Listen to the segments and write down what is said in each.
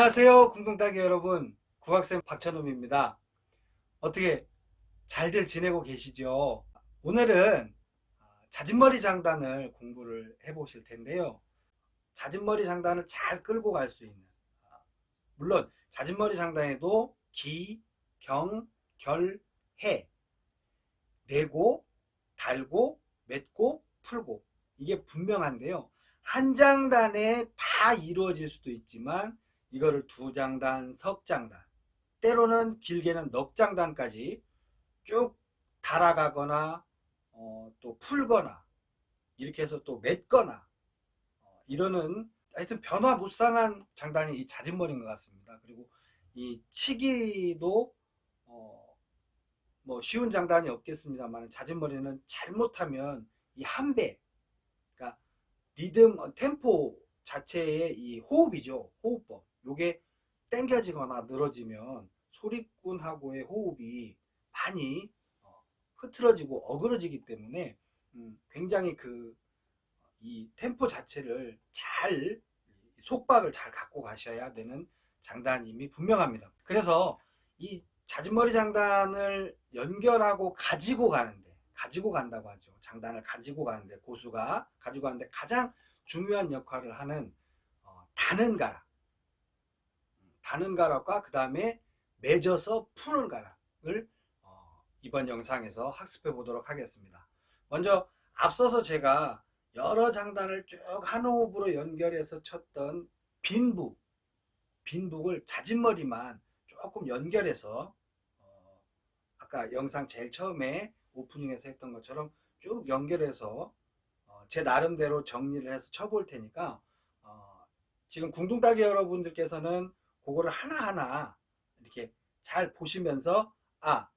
안녕하세요 궁둥따기 여러분. 국악생 박찬홈입니다. 어떻게 잘들 지내고 계시죠? 오늘은 자진머리 장단을 공부를 해 보실 텐데요. 자진머리 장단을 잘 끌고 갈 수 있는 물론 자진머리 장단에도 기, 경, 결, 해 내고 달고 맺고 풀고 이게 분명한데요. 한 장단에 다 이루어질 수도 있지만 이거를 두 장단, 석 장단, 때로는 길게는 넉 장단까지 쭉 달아가거나 어, 또 풀거나 이렇게 해서 또 맺거나 어, 이러는 하여튼 변화무쌍한 장단이 이 자진머리인 것 같습니다. 그리고 이 치기도 어, 뭐 쉬운 장단이 없겠습니다만 자진머리는 잘못하면 이 한 배, 그러니까 리듬, 어, 템포 자체의 이 호흡이죠. 호흡법. 요게 땡겨지거나 늘어지면 소리꾼하고의 호흡이 많이 어, 흐트러지고 어그러지기 때문에 음, 굉장히 그 이 템포 자체를 잘 속박을 잘 갖고 가셔야 되는 장단임이 분명합니다. 그래서 이 자진머리 장단을 연결하고 가지고 가는데 가지고 간다고 하죠. 장단을 가지고 가는데 고수가 가지고 가는데 가장 중요한 역할을 하는 어, 다는 가락 다는 가락과 그 다음에 맺어서 푸는 가락을 어, 이번 영상에서 학습해 보도록 하겠습니다. 먼저 앞서서 제가 여러 장단을 쭉 한 호흡으로 연결해서 쳤던 빈북, 빈북을 자진머리만 조금 연결해서 어, 아까 영상 제일 처음에 오프닝에서 했던 것처럼 쭉 연결해서 어, 제 나름대로 정리를 해서 쳐볼 테니까 어, 지금 궁둥따기 여러분들께서는 그거를 하나하나 이렇게 잘 보시면서 아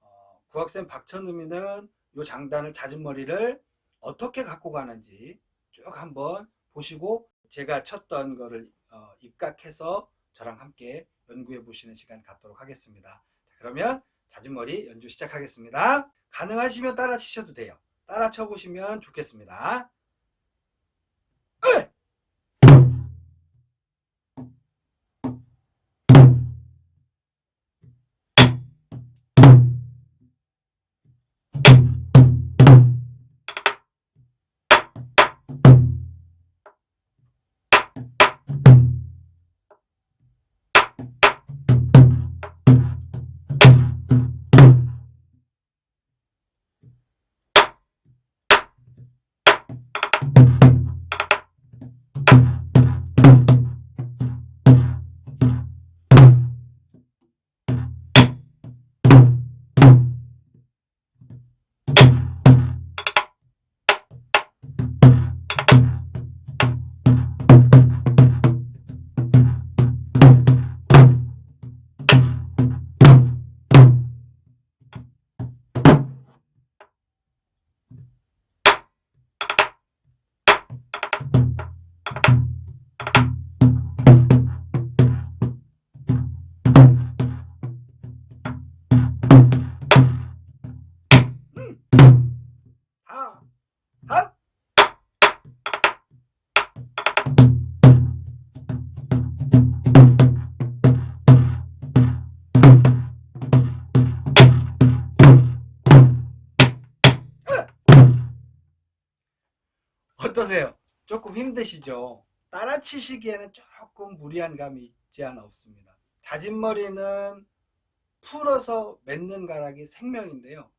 어, 구학생 박천음이는 요 장단을 자진머리를 어떻게 갖고 가는지 쭉 한번 보시고 제가 쳤던 거를 어, 입각해서 저랑 함께 연구해 보시는 시간 갖도록 하겠습니다. 자, 그러면 자진머리 연주 시작하겠습니다. 가능하시면 따라 치셔도 돼요. 따라 쳐보시면 좋겠습니다. 어떠세요? 조금 힘드시죠? 따라치시기에는 조금 무리한 감이 있지 않아 없습니다. 자진머리는 풀어서 맺는 가락이 생명인데요.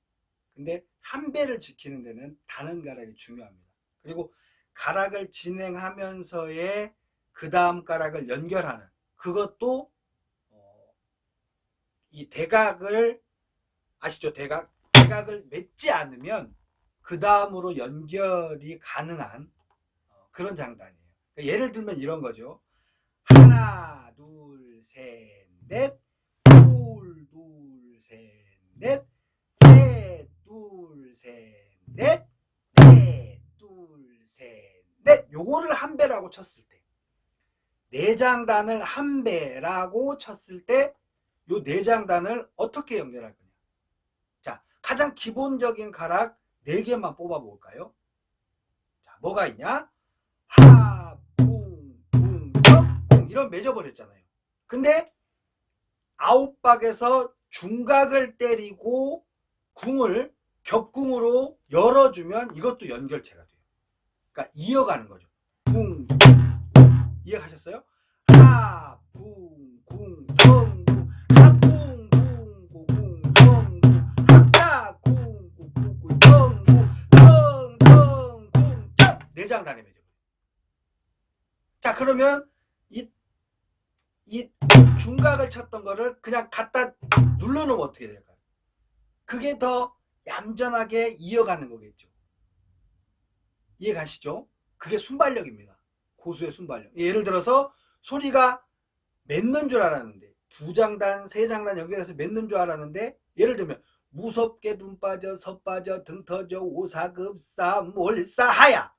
근데 한 배를 지키는 데는 다는 가락이 중요합니다. 그리고 가락을 진행하면서의 그 다음 가락을 연결하는 그것도 어, 이 대각을 아시죠? 대각 대각을 맺지 않으면 그 다음으로 연결이 가능한 어, 그런 장단이에요. 그러니까 예를 들면 이런 거죠. 하나, 둘, 셋, 넷, 둘, 둘, 셋, 넷, 셋, 둘, 셋, 넷, 넷, 둘, 셋, 넷. 요거를 한 배라고 쳤을 때. 네 장단을 한 배라고 쳤을 때, 요 네 장단을 어떻게 연결할 거냐. 자, 가장 기본적인 가락 네 개만 뽑아 볼까요? 자, 뭐가 있냐? 하, 붕, 붕, 떡, 붕. 이런 맺어버렸잖아요. 근데 아웃박에서 중각을 때리고 궁을 겹궁으로 열어주면 이것도 연결체가 돼요. 그러니까 이어가는 거죠. 궁 이해하셨어요? 하, 궁, 궁, 정, 내장 단임이죠. 자, 그러면 이, 이 중각을 쳤던 거를 그냥 갖다 눌러놓으면 어떻게 될까요? 그게 더 얌전하게 이어가는 거겠죠. 이해 가시죠? 그게 순발력입니다. 고수의 순발력. 예를 들어서 소리가 맺는 줄 알았는데 두 장단, 세 장단 연결해서 맺는 줄 알았는데 예를 들면 무섭게 눈 빠져, 서 빠져, 등 터져, 오사급사, 몰사하야.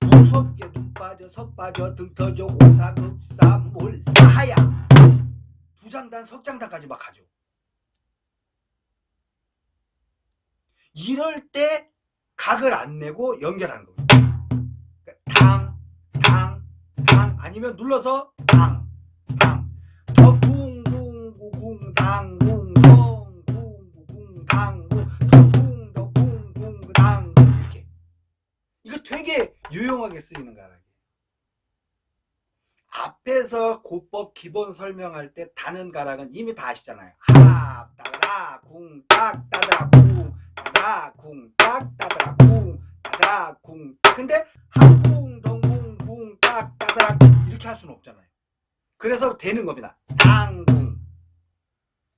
무 섭게 눈 빠져, 서 빠져, 등 터져, 오사급사, 몰사하야. 두 장단, 석 장단까지 막 가죠. 이럴 때 각을 안 내고 연결하는 겁니다. 그러니까 당, 당, 당 아니면 눌러서 당, 당. 앞에서 고법 기본 설명할 때 다는 가락은 이미 다 아시잖아요. 합, 따라, 궁, 딱, 따라, 궁, 따라, 궁, 딱, 따라, 궁, 따라, 궁. 근데 합궁, 덩궁, 궁, 딱, 따라 이렇게 할 수는 없잖아요. 그래서 되는 겁니다. 당궁,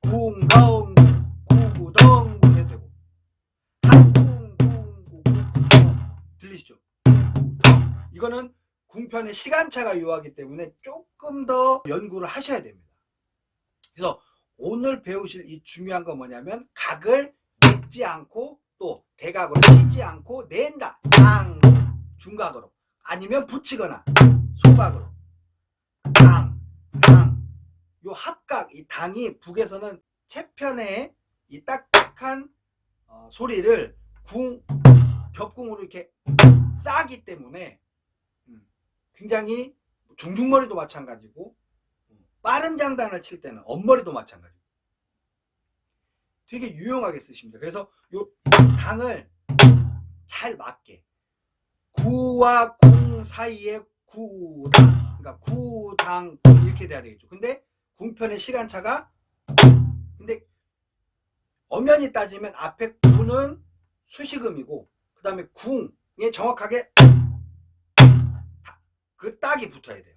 궁, 덩, 구구, 덩, 궁 해도 되고. 합궁, 궁, 구, 궁, 덩. 들리시죠? 덩. 이거는 궁편의 시간차가 요하기 때문에 조금 더 연구를 하셔야 됩니다. 그래서 오늘 배우실 이 중요한 건 뭐냐면 각을 맺지 않고 또 대각으로 치지 않고 낸다. 당 중각으로 아니면 붙이거나 소각으로 당, 당. 요 합각 이 당이 북에서는 채편의 이 딱딱한 어, 소리를 궁 겹궁으로 이렇게 싸기 때문에 음, 굉장히 중중머리도 마찬가지고 음, 빠른 장단을 칠 때는 엄머리도 마찬가지고 되게 유용하게 쓰십니다. 그래서 요 당을 잘 맞게 구와 궁 사이에 구당 그러니까 구당 궁 이렇게 돼야 되겠죠. 근데 궁편의 시간차가 근데 엄연히 따지면 앞에 구는 수식음이고 그 다음에 궁에 정확하게 그 딱이 붙어야 돼요.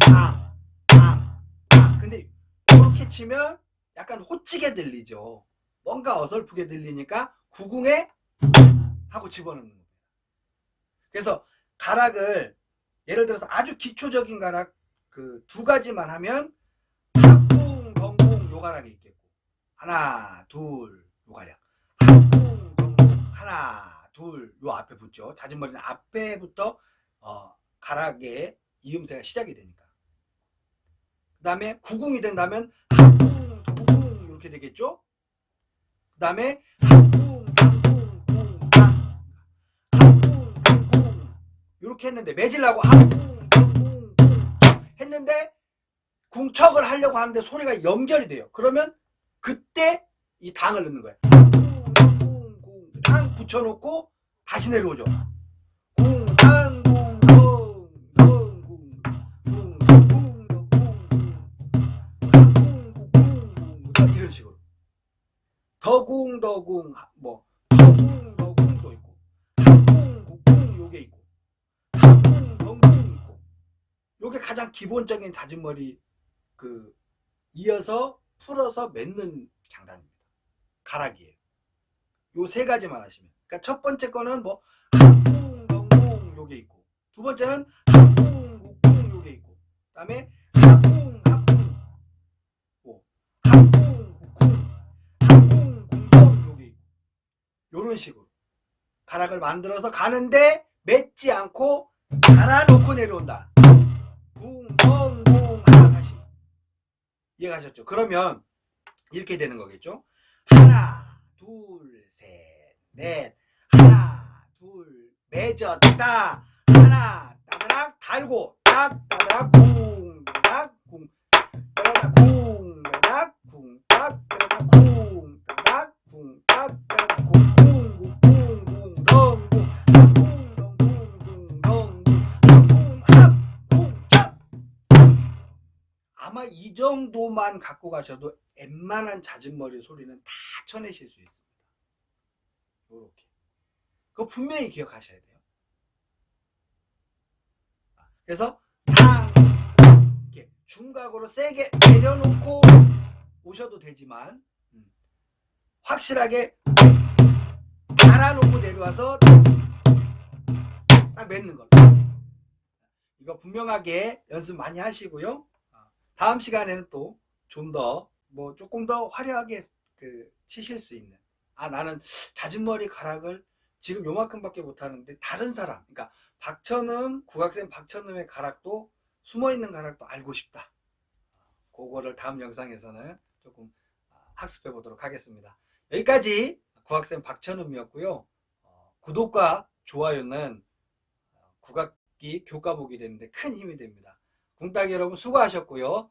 당, 당, 당. 근데 이렇게 치면 약간 호찌게 들리죠. 뭔가 어설프게 들리니까 구궁에 하고 집어넣는 겁니다. 그래서 가락을 예를 들어서 아주 기초적인 가락 그 두 가지만 하면 합궁, 덩궁 요 가락이 있겠고 하나, 둘, 요 가락 합궁, 덩궁 하나, 둘 요 앞에 붙죠. 자진머리는 앞에부터 어, 가락의 이음새가 시작이 되니까. 그 다음에 구궁이 된다면 합궁, 덩궁 이렇게 되겠죠. 그 다음에 합궁, 당궁, 궁, 당. 합궁, 당궁. 이렇게 했는데 매질라고 합궁, 당궁, 궁, 척 했는데 궁척을 하려고 하는데 소리가 연결이 돼요. 그러면 그때 이 당을 넣는 거예요. 당 붙여놓고 다시 내려오죠. 가장 기본적인 다진머리 그 이어서 풀어서 맺는 장단입니다. 가락이에요. 요 세 가지만 하시면. 그러니까 첫 번째 거는 뭐 합궁 덩궁 요게 있고 두 번째는 합궁 국궁 요게 있고 그다음에 합궁 합궁 뭐 합궁 국궁 합궁 궁덩 여기 있고 요런 식으로 가락을 만들어서 가는데 맺지 않고 갈아놓고 내려온다. 이해가셨죠? 그러면 이렇게 되는 거겠죠? 하나, 둘, 셋, 넷, 하나, 둘, 맺었다, 하나, 따다락 달고, 딱, 따다락, 공, 딱, 공, 따다락, 공. 갖고 가셔도 웬만한 잦은 머리 소리는 다 쳐내실 수 있습니다. 요렇게. 그거 분명히 기억하셔야 돼요. 그래서 당 이렇게 중각으로 세게 내려놓고 오셔도 되지만 음, 확실하게 달아놓고 내려와서 딱 맺는 걸로. 이거 분명하게 연습 많이 하시고요. 아, 다음 시간에는 또 좀 더 뭐 조금 더 화려하게 그 치실 수 있는 아 나는 잦은 머리 가락을 지금 요만큼밖에 못하는데 다른 사람 그러니까 박천음 국악생 박천음의 가락도 숨어 있는 가락도 알고 싶다. 그거를 다음 영상에서는 조금 아, 학습해 보도록 하겠습니다. 여기까지 국악생 박천음이었고요. 어, 구독과 좋아요는 어, 국악기 교과보기 되는데 큰 힘이 됩니다. 궁따기 여러분 수고하셨고요.